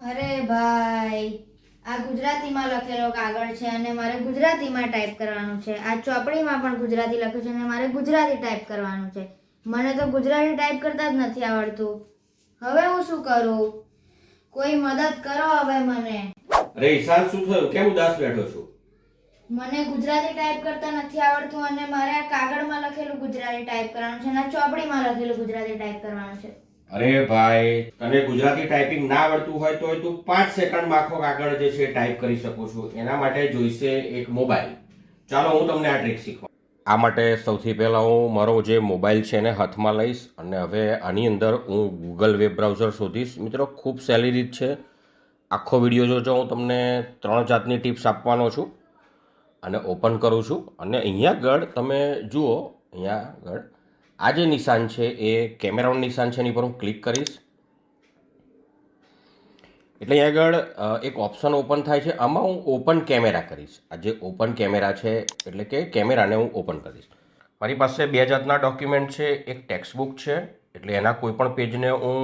અરે ભાઈ આ ગુજરાતીમાં લખેલો કાગળ છે અને મારે ગુજરાતીમાં ટાઈપ કરવાનું છે. આ ચોપડીમાં પણ ગુજરાતી લખ્યું છે અને મારે ગુજરાતી ટાઈપ કરવાનું છે. મને તો ગુજરાતી ટાઈપ કરતા જ નથી આવડતું. હવે હું શું કરું? કોઈ મદદ કરો હવે મને. અરે ઈશાન શું થયું? કેમ ઉદાસ બેઠો છો? મને ગુજરાતી ટાઈપ કરતા નથી આવડતું અને મારે આ કાગળમાં લખેલું ગુજરાતી ટાઈપ કરવાનું છે અને ચોપડીમાં લખેલું ગુજરાતી ટાઈપ કરવાનું છે. અરે ભાઈ, તને ગુજરાતી ટાઈપિંગ ના આવડતું હોય તો તું પાંચ સેકન્ડમાં આખો કાગળ જે છે ટાઈપ કરી શકો છો. એના માટે જોઈશે એક મોબાઈલ ચાલો, હું તમને આ ટ્રીક શીખવા આ માટે સૌથી પહેલાં હું મારો જે મોબાઈલ છે એને હાથમાં લઈશ અને હવે આની અંદર હું ગૂગલ વેબ બ્રાઉઝર શોધીશ. મિત્રો, ખૂબ સહેલી રીત છે. આખો વીડિયો જોજો, હું તમને ત્રણ જાતની ટિપ્સ આપવાનો છું અને ઓપન કરું છું. અને અહીંયા આગળ તમે જુઓ, અહીંયા આગળ આ જે નિશાન છે એ કેમેરાનું નિશાન છે એની પર હું ક્લિક કરીશ. એટલે અહીં આગળ એક ઓપ્શન ઓપન થાય છે. આમાં હું ઓપન કેમેરા કરીશ. આ જે ઓપન કેમેરા છે, એટલે કે કેમેરાને હું ઓપન કરીશ. મારી પાસે બે જાતના ડોક્યુમેન્ટ છે. એક ટેક્સ્ટ બુક છે, એટલે એના કોઈપણ પેજને હું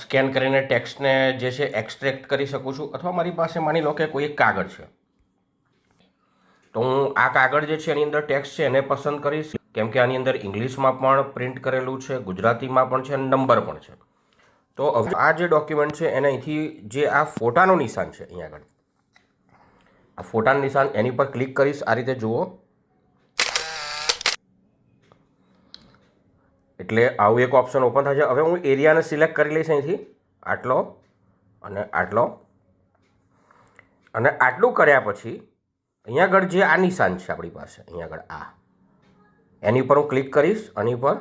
સ્કેન કરીને ટેક્સ્ટને જે છે એક્સટ્રેક્ટ કરી શકું છું. અથવા મારી પાસે માની લો કે કોઈ એક કાગળ છે. તો હું આ કાગળ જે છે એની અંદર ટેક્સ્ટ છે એને પસંદ કરીશ. કેમ કે આની અંદર ઇંગ્લિશમાં પણ પ્રિન્ટ કરેલું છે, ગુજરાતીમાં પણ છે અને નંબર પણ છે. તો આ જે ડોક્યુમેન્ટ છે, એને અહીંથી જે આ ફોટાનું નિશાન છે અહીંયા આગળ. આ ફોટાનું નિશાન એની પર ક્લિક કરીશ, આ રીતે જુઓ. એટલે આવું એક ઓપ્શન ઓપન થાય છે. હવે હું એરિયાને સિલેક્ટ કરી લઈશ અહીંથી. આટલો અને આટલો. અને આટલું કર્યા પછી, અહીંયા આગળ જે આ નિશાન છે આપણી પાસે, અહીંયા આગળ આ. એની પર હું ક્લિક કરીશ, આની પર.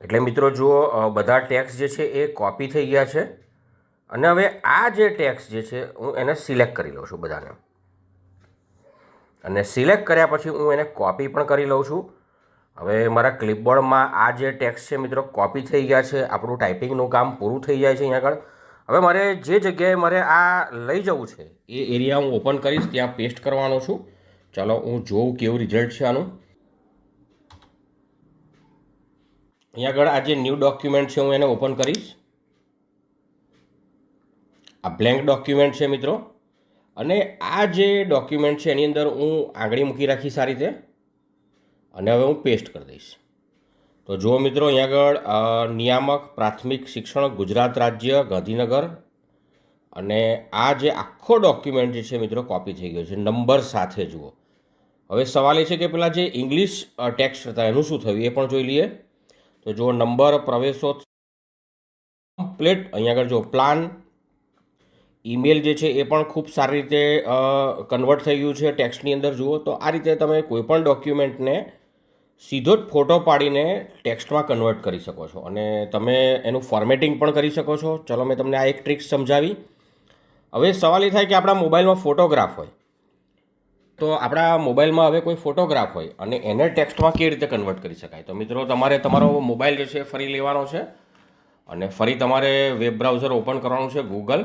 એટલે મિત્રો જુઓ બધા ટેક્સ જે છે એ કોપી થઈ ગયા છે. અને હવે આ જે ટેક્સ જે છે, હું એને સિલેક્ટ કરી લઉં છું બધાને. અને સિલેક્ટ કર્યા પછી હું એને કોપી પણ કરી લઉં છું. હવે મારા ક્લિપબોર્ડમાં આ જે ટેક્સ છે મિત્રો કોપી થઈ ગયા છે. આપણું ટાઈપિંગનું કામ પૂરું થઈ જાય છે અહીંયા આગળ. હવે મારે જે જગ્યાએ મારે આ લઈ જવું છે, એ એરિયા હું ઓપન કરીશ, ત્યાં પેસ્ટ કરવાનો છું. ચાલો, હું જોઉં કેવું રિઝલ્ટ છે આનું. અહીંયા આગળ આ જે ન્યૂ ડોક્યુમેન્ટ છે, હું એને ઓપન કરીશ. આ બ્લેન્ક ડોક્યુમેન્ટ છે મિત્રો. અને આ જે ડોક્યુમેન્ટ છે, એની અંદર હું આંગળી મૂકી રાખીશ આ રીતે. અને હવે હું પેસ્ટ કરી દઈશ. તો જુઓ મિત્રો, અહીંયા આગળ નિયામક પ્રાથમિક શિક્ષણ ગુજરાત રાજ્ય ગાંધીનગર. અને આ જે આખો ડોક્યુમેન્ટ જે છે મિત્રો કોપી થઈ ગયો છે. નંબર સાથે જુઓ. હવે સવાલ એ છે કે પેલા જે ઇંગ્લિશ ટેક્સ્ટ હતા, એનું શું થયું? એ પણ જોઈ લઈએ. તો જુઓ, નંબર પ્રવેશો કમ્પ્લેટ અહીંયા આગળ જો પ્લાન, ઈમેલ જે છે એ પણ ખૂબ સારી રીતે કન્વર્ટ થઈ ગયું છે ટેક્સ્ટની અંદર, જુઓ. તો આ રીતે તમે કોઈપણ ડોક્યુમેન્ટને સીધો જ ફોટો પાડીને ટેક્સ્ટમાં કન્વર્ટ કરી શકો છો. અને તમે એનું ફોર્મેટિંગ પણ કરી શકો છો. ચલો, મેં તમને આ એક ટ્રિક સમજાવી. હવે સવાલ એ થાય કે આપણા મોબાઈલમાં ફોટોગ્રાફ હોય. તો આપણા મોબાઈલમાં હવે કોઈ ફોટોગ્રાફ હોય અને એને ટેક્સ્ટમાં કેવી રીતે કન્વર્ટ કરી શકાય? તો મિત્રો, તમારે તમારો મોબાઈલ જે છે, ફરી લેવાનો છે અને ફરી તમારે વેબ બ્રાઉઝર ઓપન કરવાનું છે ગૂગલ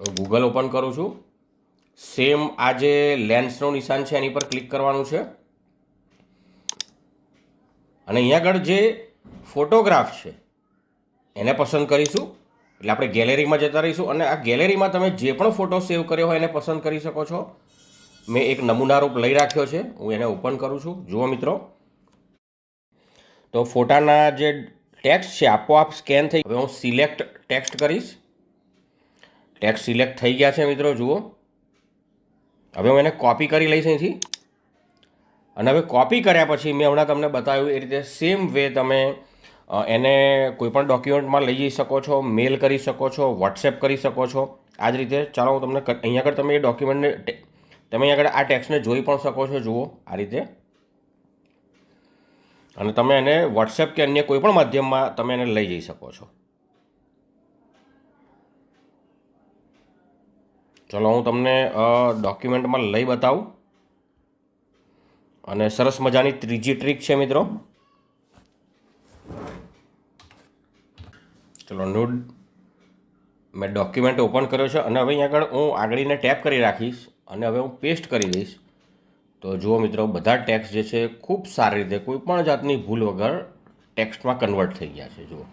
ગૂગલ ઓપન કરું છું. સેમ આ જે લેન્સનું નિશાન છે, એની પર ક્લિક કરવાનું છે. અને અહીંયા આગળ જે ફોટોગ્રાફ છે, એને પસંદ કરીશું. એટલે આપણે ગેલેરીમાં જતા રહીશું અને આ ગેલેરીમાં તમે જે પણ ફોટો સેવ કર્યો હોય એને પસંદ કરી શકો છો. મેં એક નમૂના રૂપ લઈ રાખ્યો છે, હું એને ઓપન કરું છું. જુઓ મિત્રો. તો ફોટાના જે ટેક્સ્ટ છે આપોઆપ સ્કેન થઈ હવે હું સિલેક્ટ ટેક્સ્ટ કરીશ. ટેક્સ્ટ સિલેક્ટ થઈ ગયા છે મિત્રો, જુઓ. હવે હું એને કોપી કરી લઈશ અહીંથી. અને હવે કોપી કર્યા પછી મેં હમણાં તમને બતાવ્યું એ રીતે સેમ વે તમે એને કોઈપણ ડોક્યુમેન્ટમાં લઈ જઈ શકો છો મેલ કરી શકો છો વોટ્સએપ કરી શકો છો. આ જ રીતે ચાલો હું તમને અહીંયા આગળ તમે એ ડોક્યુમેન્ટને તમે અહીંયા આગળ આ ટેક્સને જોઈ પણ શકો છો, જુઓ આ રીતે. અને તમે એને વોટ્સએપ કે અન્ય કોઈપણ માધ્યમમાં તમે એને લઈ જઈ શકો છો. ચલો હું તમને ડોક્યુમેન્ટમાં લઈ બતાવું. અને સરસ મજાની ત્રીજી ટ્રીક છે મિત્રો. ચલો નોડ મેં ડોક્યુમેન્ટ ઓપન કર્યો છે અને હવે અહીંયા આગળ હું આગળને ટેપ કરી રાખીશ અને હવે હું પેસ્ટ કરી દઈશ. તો જુઓ મિત્રો, બધા ટેક્સ જે છે ખૂબ સારી રીતે, કોઈ પણ જાતની ભૂલ વગર ટેક્સ્ટમાં કન્વર્ટ થઈ ગયા છે, જુઓ.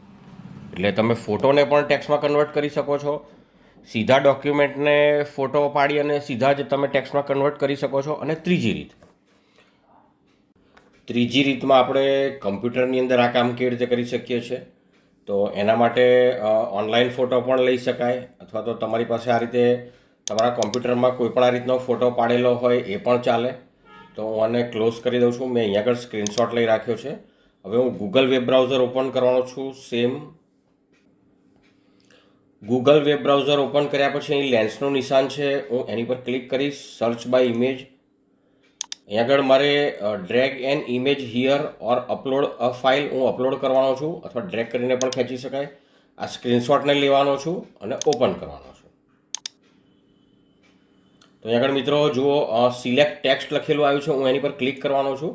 એટલે તમે ફોટોને પણ ટેક્સ્ટમાં કન્વર્ટ કરી શકો છો. સીધા ડોક્યુમેન્ટને ફોટો પાડી અને સીધા જ તમે ટેક્સ્ટમાં કન્વર્ટ કરી શકો છો અને ત્રીજી રીત. ત્રીજી રીતમાં આપણે કમ્પ્યુટરની અંદર આ કામ કેવી રીતે કરી શકીએ છીએ? તો એના માટે ઓનલાઈન ફોટો પણ લઈ શકાય. અથવા તો તમારી પાસે આ રીતે તમારા કોમ્પ્યુટરમાં કોઈ પણ આ રીતનો ફોટો પાડેલો હોય એ પણ ચાલે. તો હું આને ક્લોઝ કરી દઉં છું. મેં અહીંયા આગળ સ્ક્રીનશોટ લઈ રાખ્યો છે. હવે હું ગૂગલ વેબ બ્રાઉઝર ઓપન કરવાનો છું. Same Google web browser open કર્યા પછી અહીં લેન્સનું નિશાન છે. હું એની પર ક્લિક કરીશ. સર્ચ બાય ઇમેજ અહીંયા આગળ મારે drag and image here or upload a file હું અપલોડ કરવાનો છું અથવા ડ્રેગ કરીને પણ ખેંચી શકાય. આ સ્ક્રીનશોટને લેવાનો છું અને ઓપન કરવાનો છું. તો અહીંયા આગળ મિત્રો જુઓ સિલેક્ટ ટેક્સ્ટ લખેલું આવ્યું છે, હું એની પર ક્લિક કરવાનો છું.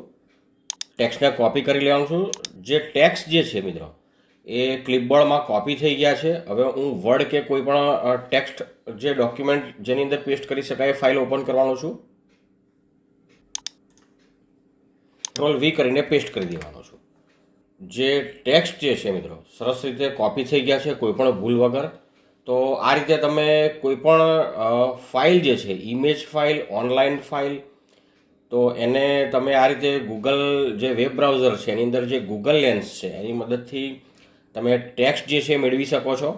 ટેક્સ્ટને કોપી કરી લેવાનું છું. જે ટેક્સ્ટ જે છે મિત્રો, એ ક્લિપબોર્ડમાં કોપી થઈ ગયા છે. હવે હું વર્ડ કે કોઈ પણ ટેક્સ્ટ જે ડોક્યુમેન્ટ જેની અંદર પેસ્ટ કરી શકાય ફાઇલ ઓપન કરવાનો છું. કંટ્રોલ વી કરીને પેસ્ટ કરી દેવાનો છું. જે ટેક્સ્ટ જે છે મિત્રો, સરસ રીતે કોપી થઈ ગયા છે કોઈપણ ભૂલ વગર. તો આ રીતે તમે કોઈ પણ ફાઇલ જે છે ઇમેજ ફાઇલ ઓનલાઈન ફાઇલ તો એને તમે આ રીતે ગૂગલ જે વેબ બ્રાઉઝર છે, એની અંદર જે ગૂગલ લેન્સ છે, એની મદદથી તમે ટેક્સ્ટ જે છે મેળવી શકો છો.